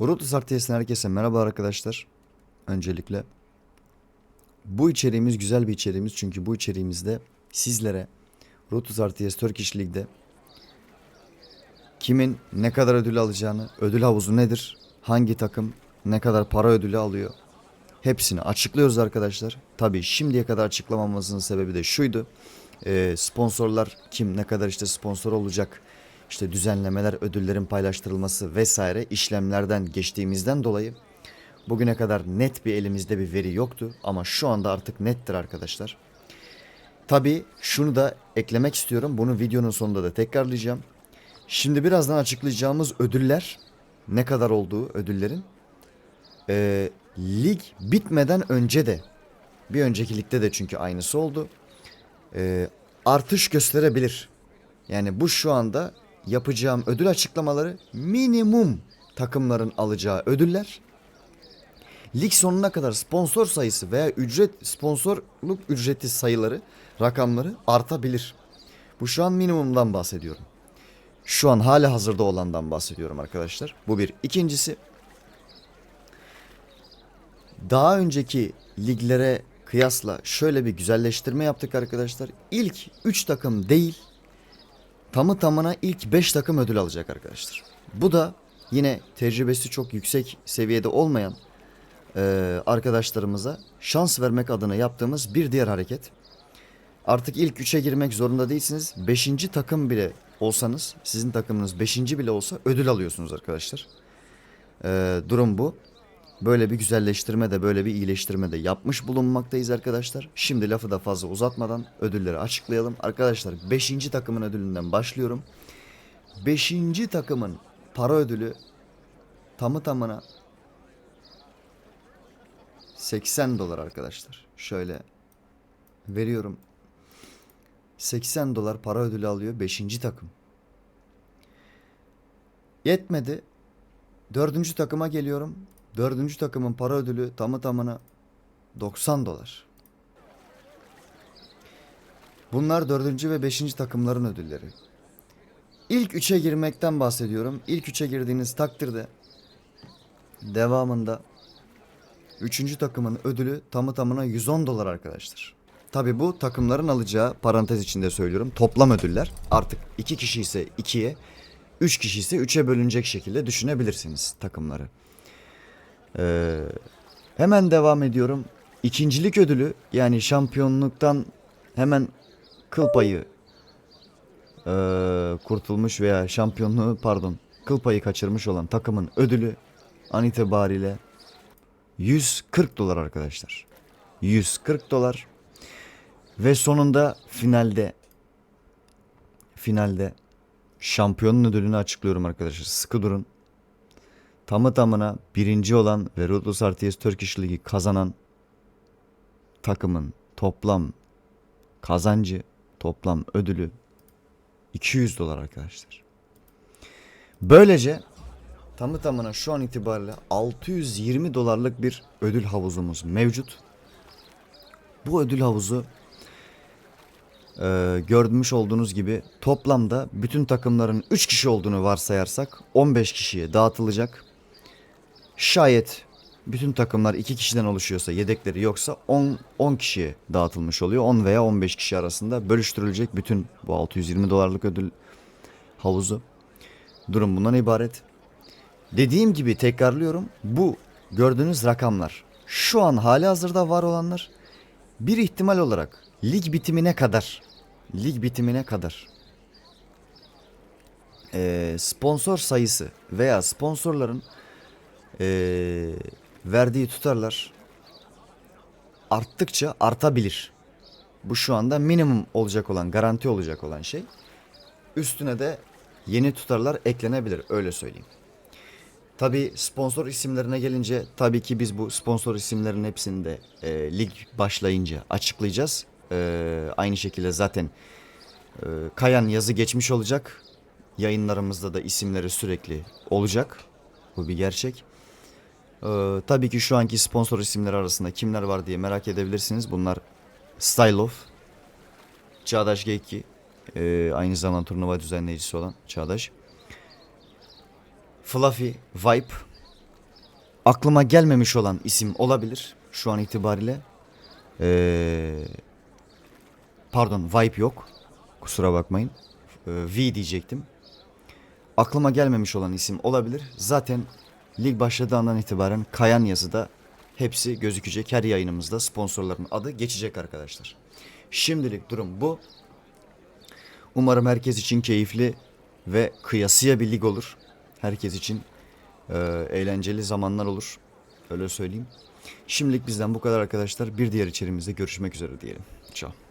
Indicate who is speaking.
Speaker 1: Rotus RTS'den herkese merhaba arkadaşlar. Öncelikle. Bu içeriğimiz güzel bir içeriğimiz çünkü bu içeriğimizde sizlere Rotus RTS Turkish League'de kimin ne kadar ödül alacağını, ödül havuzu nedir, hangi takım ne kadar para ödülü alıyor hepsini açıklıyoruz arkadaşlar. Tabii şimdiye kadar açıklamamızın sebebi de şuydu. Ee, sponsorlar kim ne kadar işte sponsor olacak işte düzenlemeler ödüllerin paylaştırılması vesaire işlemlerden geçtiğimizden dolayı bugüne kadar net bir elimizde bir veri yoktu ama şu anda artık nettir arkadaşlar. Tabii şunu da eklemek istiyorum. Bunu videonun sonunda da tekrarlayacağım. Şimdi birazdan açıklayacağımız ödüller ne kadar olduğu ödüllerin ee, lig bitmeden önce de bir önceki ligde de çünkü aynısı oldu. Ee, artış gösterebilir. Yani bu şu anda yapacağım ödül açıklamaları minimum takımların alacağı ödüller. Lig sonuna kadar sponsor sayısı veya ücret sponsorluk ücreti sayıları, rakamları artabilir. Bu şu an minimumdan bahsediyorum. Şu an hala hazırda olandan bahsediyorum arkadaşlar. Bu bir. İkincisi daha önceki liglere kıyasla şöyle bir güzelleştirme yaptık arkadaşlar. İlk 3 takım değil tamı tamına ilk 5 takım ödül alacak arkadaşlar. Bu da yine tecrübesi çok yüksek seviyede olmayan e, arkadaşlarımıza şans vermek adına yaptığımız bir diğer hareket. Artık ilk 3'e girmek zorunda değilsiniz. 5. takım bile olsanız sizin takımınız 5. bile olsa ödül alıyorsunuz arkadaşlar. E, durum bu. Böyle bir güzelleştirme de böyle bir iyileştirme de yapmış bulunmaktayız arkadaşlar. Şimdi lafı da fazla uzatmadan ödülleri açıklayalım. Arkadaşlar 5. takımın ödülünden başlıyorum. 5. takımın para ödülü tamı tamına 80 dolar arkadaşlar. Şöyle veriyorum. 80 dolar para ödülü alıyor 5. takım. Yetmedi. Dördüncü takıma geliyorum. Dördüncü takımın para ödülü tamı tamına 90 dolar. Bunlar dördüncü ve beşinci takımların ödülleri. İlk üçe girmekten bahsediyorum. İlk üçe girdiğiniz takdirde devamında üçüncü takımın ödülü tamı tamına 110 dolar arkadaşlar. Tabi bu takımların alacağı parantez içinde söylüyorum toplam ödüller. Artık iki kişi ise ikiye, üç kişi ise üçe bölünecek şekilde düşünebilirsiniz takımları. Ee, hemen devam ediyorum. İkincilik ödülü yani şampiyonluktan hemen kıl payı ee, kurtulmuş veya şampiyonluğu pardon kıl payı kaçırmış olan takımın ödülü an itibariyle 140 dolar arkadaşlar. 140 dolar ve sonunda finalde finalde şampiyonun ödülünü açıklıyorum arkadaşlar. Sıkı durun tamı tamına birinci olan ve Ruthless RTS Turkish Ligi kazanan takımın toplam kazancı, toplam ödülü 200 dolar arkadaşlar. Böylece tamı tamına şu an itibariyle 620 dolarlık bir ödül havuzumuz mevcut. Bu ödül havuzu e, görmüş olduğunuz gibi toplamda bütün takımların 3 kişi olduğunu varsayarsak 15 kişiye dağıtılacak. Şayet bütün takımlar 2 kişiden oluşuyorsa yedekleri yoksa 10 10 kişiye dağıtılmış oluyor. 10 veya 15 kişi arasında bölüştürülecek bütün bu 620 dolarlık ödül havuzu. Durum bundan ibaret. Dediğim gibi tekrarlıyorum. Bu gördüğünüz rakamlar şu an hali hazırda var olanlar bir ihtimal olarak lig bitimine kadar lig bitimine kadar sponsor sayısı veya sponsorların e, verdiği tutarlar arttıkça artabilir. Bu şu anda minimum olacak olan, garanti olacak olan şey. Üstüne de yeni tutarlar eklenebilir öyle söyleyeyim. Tabi sponsor isimlerine gelince tabii ki biz bu sponsor isimlerin hepsini de e, lig başlayınca açıklayacağız. E, aynı şekilde zaten e, Kayan yazı geçmiş olacak. Yayınlarımızda da isimleri sürekli olacak. Bu bir gerçek. Ee, tabii ki şu anki sponsor isimleri arasında kimler var diye merak edebilirsiniz. Bunlar Stylov, Çağdaş Geyki, e, aynı zamanda turnuva düzenleyicisi olan Çağdaş. Fluffy, Vibe, aklıma gelmemiş olan isim olabilir şu an itibariyle. Ee, pardon Vibe yok. Kusura bakmayın. Ee, V diyecektim. Aklıma gelmemiş olan isim olabilir. Zaten lig başladığı andan itibaren kayan yazıda hepsi gözükecek. Her yayınımızda sponsorların adı geçecek arkadaşlar. Şimdilik durum bu. Umarım herkes için keyifli ve kıyasıya bir lig olur. Herkes için e, eğlenceli zamanlar olur. Öyle söyleyeyim. Şimdilik bizden bu kadar arkadaşlar. Bir diğer içeriğimizde görüşmek üzere diyelim. Ciao.